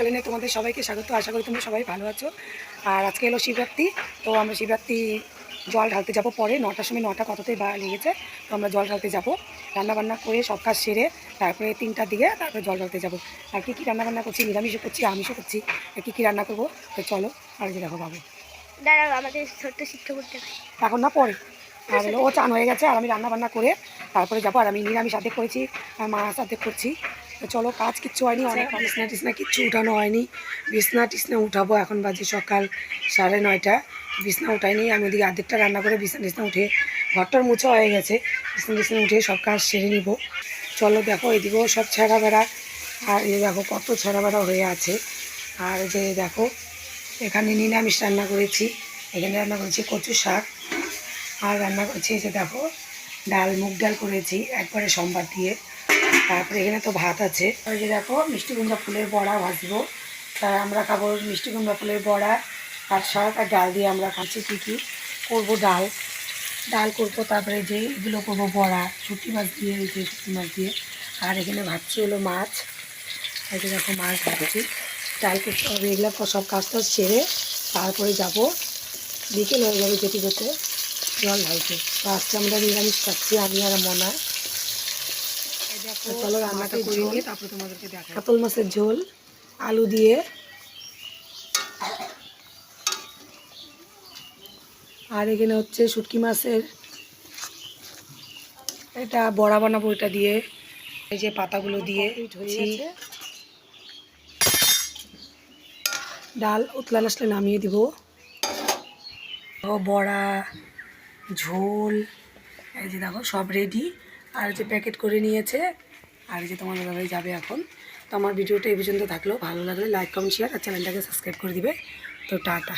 চ্যানেলে তোমাদের সবাইকে স্বাগত। আশা করি তোমরা সবাই ভালো আছো। আর আজকে এলো শিবরাত্রি তো আমরা শিবরাত্রি জল ঢালতে যাব পরে নটার সময় নটা কততে বা লেগেছে তো আমরা জল ঢালতে যাব। রান্নাবান্না করে সব কাজ সেরে তারপরে তিনটার দিকে তারপরে জল ঢালতে যাব। আর কী কী রান্নাবান্না করছি নিরামিষও করছি আমিষও করছি আর কী কী রান্না করব তো চলো আর যে দেখো বাবু। দাঁড়াও আমাদের ছোট্ট সিদ্ধ করতে হবে। এখন না পরে। আর ও চান হয়ে গেছে আর আমি রান্না বান্না করে তারপরে যাব আর আমি নিরামিষ আর্ধেক করেছি আর মাছ আর্ধেক করছি। তো চলো কাজ কিচ্ছু হয়নি অনেক বিছনা টিসনা কিচ্ছু উঠানো হয়নি। বিছনা টিসনা উঠাবো এখন বাজে সকাল সাড়ে নয়টা। বিছনা উঠাইনি আমি ওদিকে আর্ধেকটা রান্না করে বিছনা টিসনা উঠে ঘরটার মুছা হয়ে গেছে। বিছনা টিসনা উঠে সব কাজ সেরে নিব। চলো দেখো এদিকেও সব ছেঁড়া বেড়া আর এই দেখো কত ছেঁড়া বেড়া হয়ে আছে। আর যে দেখো এখানে নিরামিষ রান্না করেছি। এখানে রান্না করেছি কচু শাক। আর রান্না করেছি এই যে দেখো ডাল মুগ ডাল করেছি একবারে সোমবার দিয়ে। তারপরে এখানে তো ভাত আছে। ওই যে দেখো, মিষ্টি কুমড়া ফুলের বড়া ভাজবো। তাই আমরা খাব মিষ্টি কুমড়া ফুলের বড়া আর শাক আর ডাল দিয়ে আমরা খাচ্ছি কী কী? করব ডাল। ডাল করব, তারপরে যে এগুলো করব বড়া, শুটকি মাছ দিয়ে, এই যে শুটকি মাছ দিয়ে। আর এখানে ভাবছি হলো মাছ। এই যে দেখো মাছ ভাবছি ডাল করতে হবে, এগুলো সব কাজ টাজ সেরে তারপরে যাব। বিকেল হয়ে যাবে যেতে যেতে, জল ঢালতে। তো আজকে আমরা নিরামিষ খাচ্ছি, আমি আর মনা। চলো রান্নাটা করে নিয়ে তারপরে তোমাদেরকে দেখা কাতল মাছের ঝোল আলু দিয়ে। আর এখানে হচ্ছে শুটকি মাছের এটা বড়া বানাবো এটা দিয়ে। এই যে পাতাগুলো দিয়ে ডাল উতলান আসলে নামিয়ে দিব। বড়া ঝোল এই যে দেখো সব রেডি আর যে প্যাকেট করে নিয়েছে, আর যে তোমার দাদাই যাবে এখন। তো আমার ভিডিওটা এই পর্যন্ত থাকলেও ভালো লাগলে লাইক কমেন্ট শেয়ার আর চ্যানেলটাকে সাবস্ক্রাইব করে দিবে। তো টাটা।